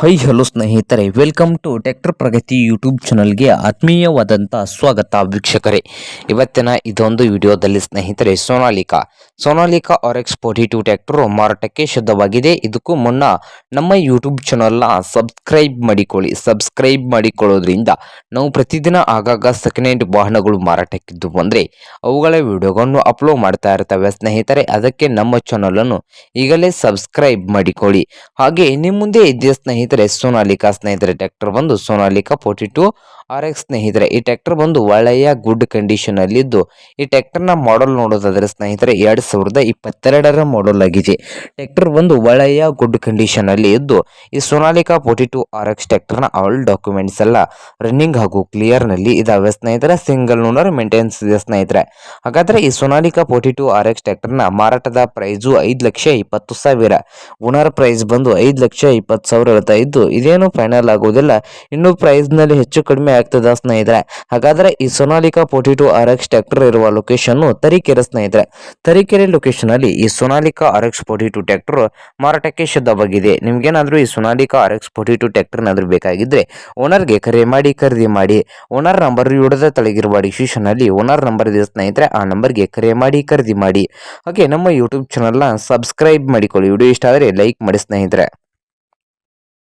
High hello ಸ್ನೇಹಿತರೆ. Welcome to tractor Pragati YouTube ಚಾನಲ್ಗೆ ಆತ್ಮೀಯವಾದಂಥ ಸ್ವಾಗತ ವೀಕ್ಷಕರೇ. ಇವತ್ತಿನ ಇದೊಂದು ವಿಡಿಯೋದಲ್ಲಿ ಸ್ನೇಹಿತರೆ, Sonalika. Sonalika R X forty two tractor ಮಾರಾಟಕ್ಕೆ ಶುದ್ಧವಾಗಿದೆ. ಇದಕ್ಕೂ ಮುನ್ನ ನಮ್ಮ ಯೂಟ್ಯೂಬ್ ಚಾನಲ್ನ ಸಬ್ಸ್ಕ್ರೈಬ್ ಮಾಡಿಕೊಳ್ಳಿ. ಸಬ್ಸ್ಕ್ರೈಬ್ ಮಾಡಿಕೊಳ್ಳೋದ್ರಿಂದ ನಾವು ಪ್ರತಿದಿನ ಆಗಾಗ ಸೆಕೆಂಡ್ ಹ್ಯಾಂಡ್ ವಾಹನಗಳು ಮಾರಾಟಕ್ಕಿದ್ದು ಬಂದರೆ ಅವುಗಳ ವಿಡಿಯೋಗಳನ್ನು ಅಪ್ಲೋಡ್ ಮಾಡ್ತಾ ಇರ್ತವೆ ಸ್ನೇಹಿತರೆ. ಅದಕ್ಕೆ ನಮ್ಮ ಚಾನಲನ್ನು ಈಗಲೇ ಸಬ್ಸ್ಕ್ರೈಬ್ ಮಾಡಿಕೊಳ್ಳಿ. ಹಾಗೆ ನಿಮ್ಮ ಮುಂದೆ ಸ್ನೇಹಿತ ಸ್ನೇಹಿತರೆ ಸೋನಾಲಿಕಾ ಸ್ನೇಹಿತರೆ, ಟ್ರ್ಯಾಕ್ಟರ್ ಬಂದು Sonalika forty two R X ಸ್ನೇಹಿತರೆ. ಈ ಟ್ರ್ಯಾಕ್ಟರ್ ಬಂದು ಒಳ್ಳೆಯ ಗುಡ್ ಕಂಡೀಷನ್ ಅಲ್ಲಿ ಇದ್ದು ಈ ಟ್ರ್ಯಾಕ್ಟರ್ನ ಮಾಡೆಲ್ ನೋಡೋದಾದ್ರೆ ಸ್ನೇಹಿತರೆ, ಎರಡ್ ಸಾವಿರದ ಇಪ್ಪತ್ತೆರಡರ ಮಾಡೆಲ್ ಆಗಿದೆ. ಟ್ರ್ಯಾಕ್ಟರ್ ಬಂದು ಒಳ್ಳೆಯ ಗುಡ್ ಕಂಡೀಷನ್ ಅಲ್ಲಿ ಇದ್ದು, ಈ Sonalika forty two R X ಟ್ರ್ಯಾಕ್ಟರ್ನ ಆಲ್ ಡಾಕ್ಯುಮೆಂಟ್ಸ್ ಎಲ್ಲ ರನ್ನಿಂಗ್ ಹಾಗೂ ಕ್ಲಿಯರ್ನಲ್ಲಿ ಇದಾವೆ ಸ್ನೇಹಿತರೆ. ಸಿಂಗಲ್ ಓನರ್ ಮೇಂಟೆನೆನ್ಸ್ ಇದೆ ಸ್ನೇಹಿತರೆ. ಹಾಗಾದ್ರೆ ಈ Sonalika forty two R X ಟ್ರ್ಯಾಕ್ಟರ್ನ ಮಾರಾಟದ ಪ್ರೈಸು ಐದು ಲಕ್ಷ ಇಪ್ಪತ್ತು ಸಾವಿರ ಓನರ್ ಪ್ರೈಸ್ ಬಂದು ಐದು ಲಕ್ಷ ಇಪ್ಪತ್ತು ಸಾವಿರ ಹೇಳ್ತಾ ಇದ್ದು ಇದೇನು ಫೈನಲ್ ಆಗುವುದಿಲ್ಲ. ಇನ್ನು ಪ್ರೈಸ್ನಲ್ಲಿ ಹೆಚ್ಚು ಕಡಿಮೆ ಆಗ್ತದ ಸ್ನೇಹಿತರೆ. ಹಾಗಾದ್ರೆ ಈ Sonalika forty two R X tractor ಇರುವ ಲೊಕೇಶನ್ ತರೀಕೆರೆ ಸ್ನೇಹಿತರೆ. ತರೀಕೆರೆ ಲೊಕೇಶನ್ ಅಲ್ಲಿ ಈ Sonalika R X forty two tractor ಮಾರಾಟಕ್ಕೆ ಶುದ್ಧವಾಗಿದೆ. ನಿಮ್ಗೇನಾದ್ರೂ ಈ Sonalika R X forty two ಬೇಕಾಗಿದ್ರೆ ಓನರ್ಗೆ ಕರೆ ಮಾಡಿ, ಖರೀದಿ ಮಾಡಿ. ಓನರ್ ನಂಬರ್ ಇಡದ ತಳಗಿರುವ ಡಿಸಿಷನ್ ಅಲ್ಲಿ ಓನರ್ ನಂಬರ್ ಇದೆ ಸ್ನೇಹಿತರೆ. ಆ ನಂಬರ್ಗೆ ಕರೆ ಮಾಡಿ, ಖರೀದಿ ಮಾಡಿ. ಹಾಗೆ ನಮ್ಮ ಯೂಟ್ಯೂಬ್ ಚಾನಲ್ನ ಸಬ್ಸ್ಕ್ರೈಬ್ ಮಾಡಿಕೊಳ್ಳಿ. ವಿಡಿಯೋ ಇಷ್ಟ ಆದರೆ ಲೈಕ್ ಮಾಡಿ ಸ್ನೇಹಿತರೆ.